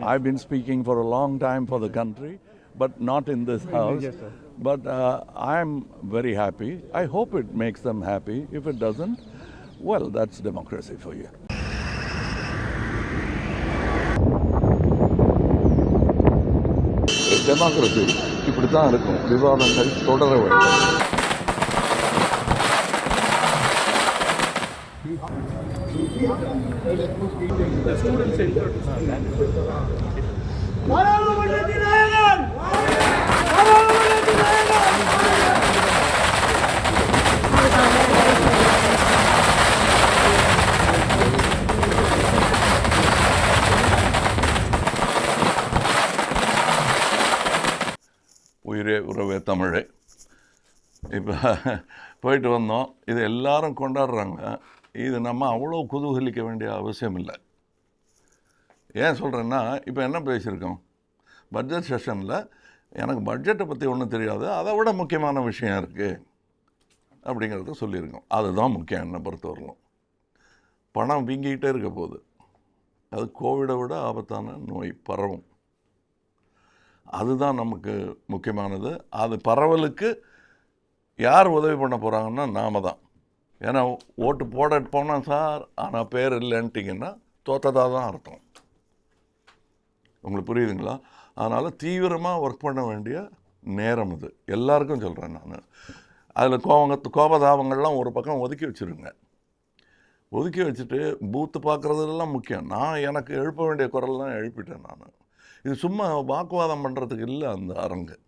I've been speaking for a long time for the country, but not in this house. Yes, sir. But uh, I'm very happy. I hope it makes them happy. If it doesn't, well, that's democracy for you. Democracy இப்படி தான் இருக்கும் விவாதங்கள் தொடர வேண்டும் பாராளுமன்றத்தின் நாயகன் பாராளுமன்றத்தின் நாயகன் உயிரே உறவே தமிழே இப்போ போயிட்டு வந்தோம். இது எல்லாரும் கொண்டாடுறாங்க. இது நம்ம அவ்வளோ குதூகலிக்க வேண்டிய அவசியம் இல்லை ஏன் சொல்கிறேன்னா இப்போ என்ன பேசியிருக்கோம்? பட்ஜெட் செஷனில் எனக்கு பட்ஜெட்டை பற்றி ஒன்றும் தெரியாது. அதை விட முக்கியமான விஷயம் இருக்குது அப்படிங்கிறத சொல்லியிருக்கோம். அதுதான் முக்கியம் என்னை பொறுத்தவரையிலும். பணம் வீங்கிக்கிட்டே இருக்க போகுது. அது கோவிடை விட ஆபத்தான நோய் பரவும். அதுதான் நமக்கு முக்கியமானது. அது பரவலுக்கு யார் உதவி பண்ண போகிறாங்கன்னா நாம தான். ஏன்னா ஓட்டு போட போனால் சார் ஆனால் பேர் இல்லைன்ட்டிங்கன்னா தோத்ததாக தான் அர்த்தம். உங்களுக்கு புரியுதுங்களா? அதனால் தீவிரமாக ஒர்க் பண்ண வேண்டிய நேரம் இது. எல்லாருக்கும் சொல்கிறேன் நான். அதில் கோவங்க கோபதாபங்கள்லாம் ஒரு பக்கம் ஒதுக்கி வச்சுருங்க. ஒதுக்கி வச்சுட்டு பூத்து பார்க்குறதுலாம் முக்கியம். நான் எனக்கு எழுப்ப வேண்டிய குரல்லாம் எழுப்பிட்டேன் நான். இது சும்மா வாக்குவாதம் பண்ணுறதுக்கு இல்லை அந்த அரங்கு.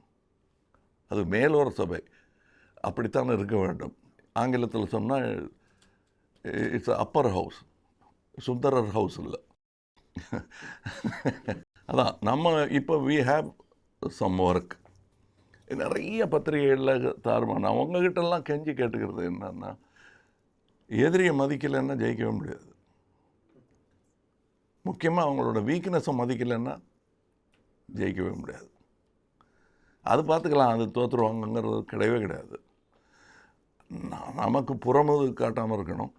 அது மேலோர சபை. அப்படித்தான் இருக்க வேண்டும்? ஆங்கிலத்தில் சொன்னால் இட்ஸ் அப்பர் ஹவுஸ் சுந்தரர் ஹவுஸ் இல்லை. அதான் நம்ம இப்போ வி ஹாவ் சம் ஒர்க் நிறைய பத்திரிகைகளில் தாருமா அவங்கக்கிட்டலாம் கெஞ்சி கேட்டுக்கிறது என்னன்னா எதிரியை மதிக்கலைன்னா ஜெயிக்கவே முடியாது. முக்கியமாக அவங்களோட வீக்னஸை மதிக்கலைன்னா ஜெயிக்கவே முடியாது. அது பார்த்துக்கலாம் அது தோற்றுருவாங்கங்கிறது கிடையவே கிடையாது. நமக்கு புறமுது காட்டாமல் இருக்கணும்.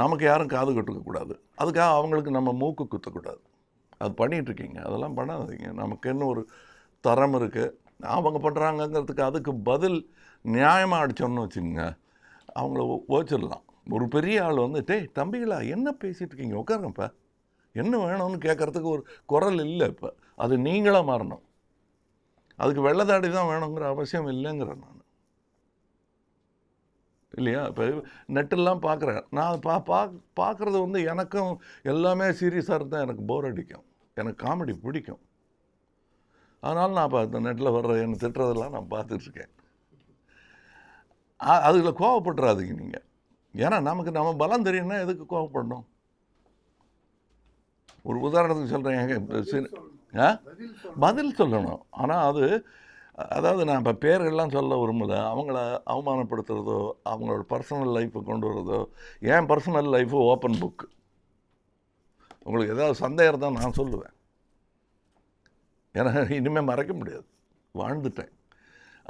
நமக்கு யாரும் காது கட்டுக்கக்கூடாது அதுக்காக அவங்களுக்கு நம்ம மூக்கு குத்தக்கூடாது. அது பண்ணிகிட்ருக்கீங்க அதெல்லாம் பண்ணாதீங்க. நமக்குன்னு ஒரு தரம் இருக்குது அவங்க பண்ணுறாங்கங்கிறதுக்கு அதுக்கு பதில் நியாயமாக அடித்தோம்னு வச்சுக்கோங்க. அவங்கள ஓச்சிடலாம் ஒரு பெரிய ஆள் வந்து டேய் தம்பிகளா என்ன பேசிகிட்டு இருக்கீங்க உட்காருங்கப்பா என்ன வேணும்னு கேட்குறதுக்கு ஒரு குரல் இல்லை இப்போ. அது நீங்களாக மாறணும். அதுக்கு வெள்ளதாடி தான் வேணுங்கிற அவசியம் இல்லைங்கிறேன் நான். இல்லையா? இப்போ நெட்டெல்லாம் பார்க்குறேன் நான் பா பா பார்க்குறது வந்து எனக்கும் எல்லாமே சீரியஸாக இருந்தால் எனக்கு போர் அடிக்கும். எனக்கு காமெடி பிடிக்கும். அதனால் நான் இந்த நெட்டில் வர்ற என்ன திட்டுறதெல்லாம் நான் பார்த்துட்ருக்கேன் அதில் கோவப்பட்டுறாதீங்க நீங்கள் ஏன்னா நமக்கு நம்ம பலம் தெரியும்னா எதுக்கு கோவப்படணும்? ஒரு உதாரணத்துக்கு சொல்கிறேன் ஆ? பதில் சொல்லணும். ஆனால் அது அதாவது நான் இப்போ பேர்கள்லாம் சொல்ல விரும்பல. அவங்கள அவமானப்படுத்துகிறதோ அவங்களோட பர்சனல் லைஃப்பை கொண்டு வர்றதோ என் பர்சனல் லைஃபு ஓப்பன் புக் உங்களுக்கு ஏதாவது சந்தேகம் தான் நான் சொல்லுவேன். ஏன்னா இனிமேல் மறைக்க முடியாது. வாழ்ந்துட்டேன்.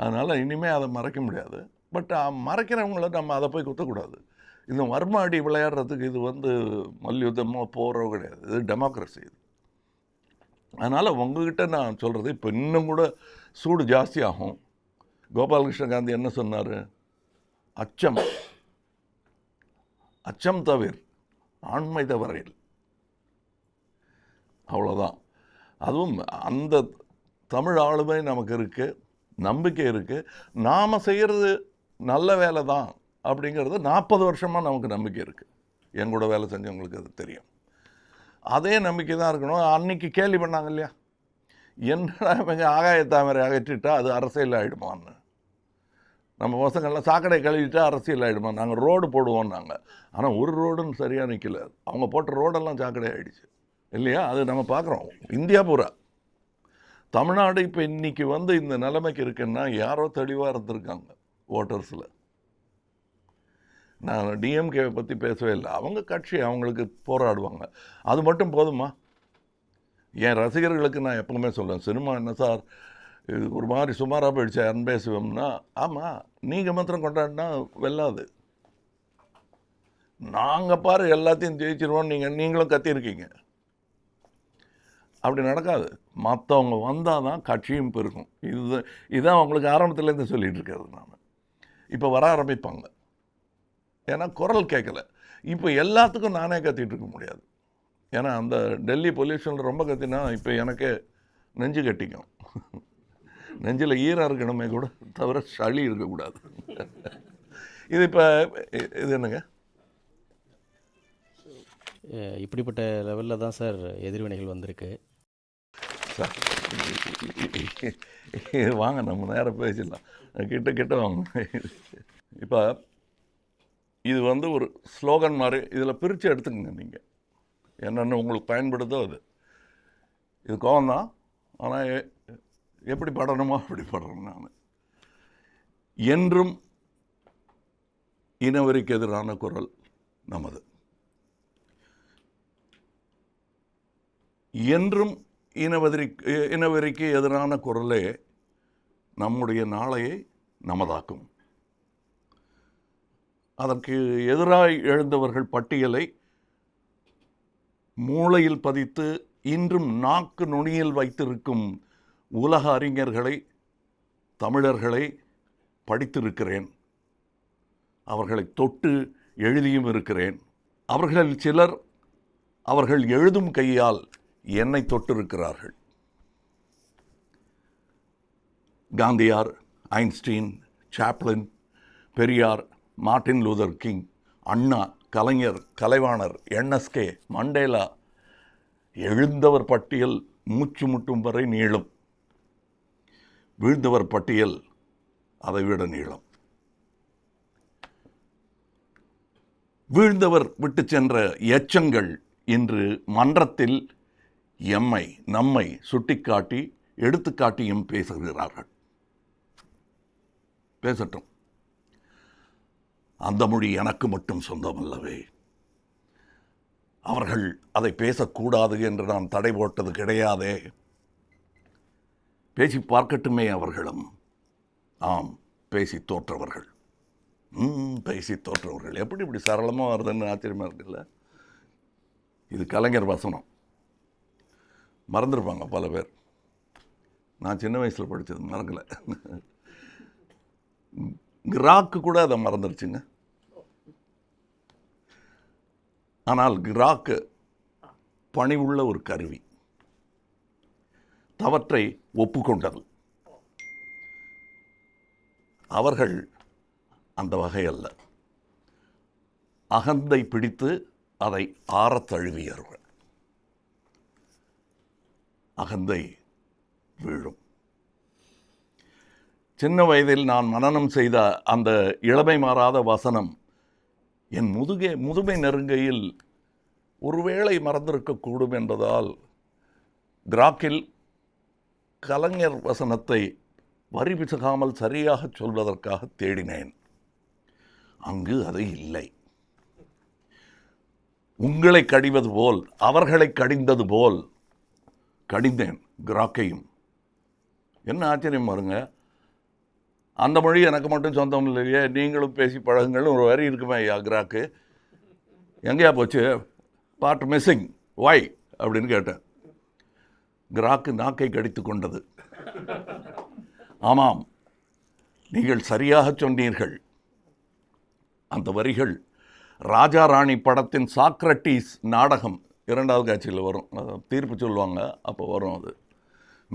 அதனால் இனிமேல் அதை மறைக்க முடியாது. பட் மறைக்கிறவங்கள நம்ம அதை போய் குத்தக்கூடாது. இந்த மர்மாடி விளையாடுறதுக்கு இது வந்து மல்யுத்தமோ போரோ கிடையாது. இது டெமோக்ரஸி இது. அதனால் உங்ககிட்ட நான் சொல்கிறது இப்போ இன்னும் கூட சூடு ஜாஸ்தி ஆகும். கோபாலகிருஷ்ண காந்தி என்ன சொன்னார்? அச்சம். அச்சம் தவிர ஆண்மை தவறையில் அவ்வளோதான் அதுவும் அந்த தமிழ் ஆளுமை நமக்கு இருக்குது நம்பிக்கை இருக்குது நாம் செய்கிறது நல்ல வேலை தான் அப்படிங்கிறது நாற்பது வருஷமாக நமக்கு நம்பிக்கை இருக்குது என் கூட வேலை செஞ்சவங்களுக்கு அது தெரியும். அதே நம்பிக்கை தான் இருக்கணும். அன்னைக்கு கேள்வி பண்ணாங்க இல்லையா? என்னடா இவங்க ஆகாய தாமரை அகற்றிட்டா அது அரசியல் ஆகிடுமான்னு நம்ம பசங்கள்லாம் சாக்கடை கழுவிட்டா அரசியல் ஆகிடுமா நாங்கள் ரோடு போடுவோம் நாங்கள் ஆனால் ஒரு ரோடுன்னு சரியாக நிற்கல அவங்க போட்ட ரோடெல்லாம் சாக்கடை ஆகிடுச்சு இல்லையா? அது நம்ம பார்க்குறோம் இந்தியா பூரா. தமிழ்நாடு இப்போ இன்னைக்கு வந்து இந்த நிலைமைக்கு இருக்குன்னா யாரோ தெளிவாக இருந்திருக்காங்க. ஓட்டர்ஸில். நான் டிஎம்கேவை பற்றி பேசவே இல்லை. அவங்க கட்சி அவங்களுக்கு போராடுவாங்க. அது மட்டும் போதுமா? என் ரசிகர்களுக்கு நான் எப்பவுமே சொல்லுவேன் சினிமா என்ன சார்? இது ஒரு மாதிரி சுமாராக போயிடுச்சு அன்பே சிவம்னா? ஆமாம் நீங்கள் மாத்திரம் கொண்டாடினா வெல்லாது. நாங்கள் பாரு எல்லாத்தையும் ஜெயிச்சிருவோம் நீங்கள் நீங்களும் கத்தியிருக்கீங்க. அப்படி நடக்காது. மற்றவங்க வந்தால் தான் கட்சியும் பெருக்கும் இது இதுதான் அவங்களுக்கு ஆரம்பத்துலேருந்து சொல்லிகிட்டு இருக்கிறது நான் இப்போ வர ஆரம்பிப்பாங்க. ஏன்னா குரல் கேட்கல. இப்போ எல்லாத்துக்கும் நானே கத்திட்டு இருக்க முடியாது. ஏன்னா அந்த டெல்லி பொல்யூஷன் ரொம்ப கத்தினா இப்போ எனக்கே நெஞ்சு கட்டிக்கும். நெஞ்சில் ஈரம் இருக்கணுமே கூட தவிர சளி இருக்கக்கூடாது. இது இப்போ இது என்னங்க? இப்படிப்பட்ட லெவலில் தான் சார் எதிர்வினைகள் வந்திருக்கு. சார் வாங்க நம்ம நேரம் பேசிடலாம். கிட்ட கிட்ட வாங்க. இப்போ இது வந்து ஒரு ஸ்லோகன் மாதிரி இதில் பிரித்து எடுத்துக்கங்க நீங்கள் என்னென்ன உங்களுக்கு பயன்படுதோ அது. இது கோவம் தான் ஆனால் எப்படி படணுமோ அப்படி படுறேன் நான். என்றும் இனவரிக்கு எதிரான குரல் நமது. என்றும் இனவெறி இனவெறிக்கு எதிரான குரலே நம்முடைய நாளையை நமதாக்கும். அதற்கு எதிராய் எழுந்தவர்கள் பட்டியலை மூளையில் பதித்து இன்றும் நாக்கு நுனியில் வைத்திருக்கும் உலக அறிஞர்களை தமிழர்களை படித்திருக்கிறேன். அவர்களை தொட்டு எழுதியும் இருக்கிறேன். அவர்களில் சிலர் அவர்கள் எழுதும் கையால் என்னை தொட்டிருக்கிறார்கள். Gandhiyar Einstein Chaplin Periyar Martin Luther King Anna Kalaignar Kalaivanar NSK Mandela எழுந்தவர் பட்டியல் மூச்சு முட்டும் வரை நீளும். வீழ்ந்தவர் பட்டியல் அதைவிட நீளம். வீழ்ந்தவர் விட்டு சென்ற எச்சங்கள் இன்று மன்றத்தில் எம்மை நம்மை சுட்டிக்காட்டி எடுத்துக்காட்டியும் பேசுகிறார்கள். பேசட்டும். அந்த மொழி எனக்கு மட்டும் சொந்தமல்லவே அவர்கள் அதை பேசக்கூடாது என்று நான் தடை போட்டது கிடையாதே பேசி பார்க்கட்டுமே அவர்களும் ஆம் பேசி தோற்றவர்கள் ம் பேசி தோற்றவர்கள் எப்படி இப்படி சரளமாக வருதுன்னு ஆச்சரியமாக இருக்குல்ல இது கலைஞர் வசனம் மறந்துருப்பாங்க பல பேர் நான் சின்ன வயசில் படித்தது மறக்கலை கிராக்கு கூட அதை மறந்துருச்சுங்க ஆனால் கிராக்கு பணிவுள்ள ஒரு கருவி. தவற்றை ஒப்புக்கொண்டது. அவர்கள் அந்த வகையல்ல அகந்தை பிடித்து அதை ஆறத் தழுவியவர்கள். அகந்தை வீழும். சின்ன வயதில் நான் மனனம் செய்த அந்த இளமை மாறாத வசனம் என் முதுகே முதுமை நெருங்கையில் ஒருவேளை மறந்திருக்கக்கூடும் என்பதால் கிராக்கில் கலைஞர் வசனத்தை வரி பிசகாமல் சரியாக சொல்வதற்காக தேடினேன். அங்கு அது இல்லை. உங்களை கடிவது போல் அவர்களை கடிந்தது போல் கடிந்தேன் கிராக்கையும். என்ன ஆச்சரியம் பாருங்கள் அந்த மொழி எனக்கு மட்டும் சொந்தம் இல்லையே நீங்களும் பேசி பழகுங்கள்னு ஒரு வரி இருக்குமே அக்ராக்கு. கிராக்கு எங்கேயா போச்சு? பார்ட் மிஸ்ஸிங் வை அப்படின்னு கேட்டேன். கிராக்கு நாக்கை கடித்து கொண்டது. ஆமாம் நீங்கள் சரியாக சொன்னீர்கள். அந்த வரிகள் ராஜா ராணி படத்தின் சாக்ரட்டீஸ் நாடகம் இரண்டாவது காட்சியில் வரும். தீர்ப்பு சொல்லுவாங்க அப்போ வரும் அது.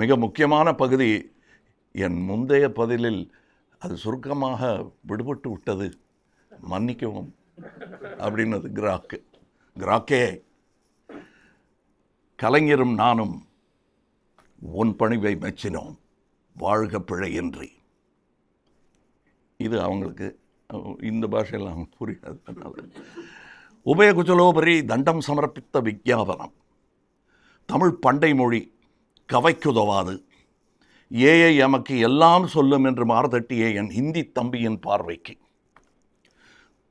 மிக முக்கியமான பகுதி என் முந்தைய பதிலில் அது சுருக்கமாக விடுபட்டு விட்டது. மன்னிக்கவும். அப்படின்னது கிராக்கு. கிராக்கே. கலைஞரும் நானும் உன் பணிவை மெச்சினோம். வாழ்க பிழையின்றி. இது அவங்களுக்கு இந்த பாஷையில் அவங்க புரியாது. அதனால. உபயகுச்சலோபரி தண்டம் சமர்ப்பித்த விஞ்ஞாபனம் தமிழ் பண்டை மொழி கவைக்குதவாது. ஏஐ எமக்கு எல்லாம் சொல்லும் என்று மாறுதட்டிய என் ஹிந்தி தம்பியின் பார்வைக்கு.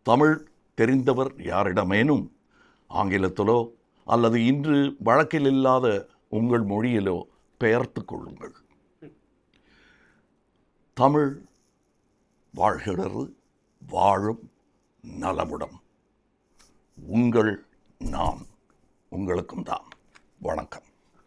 தமிழ் தெரிந்தவர் யாரிடமேனும் ஆங்கிலத்திலோ அல்லது இன்று வழக்கில் இல்லாத உங்கள் மொழியிலோ பெயர்த்து கொள்ளுங்கள். தமிழ் வாழ்கிறது வாழும் நலமுடம் உங்கள் நான் உங்களுக்கும் தான் வணக்கம்.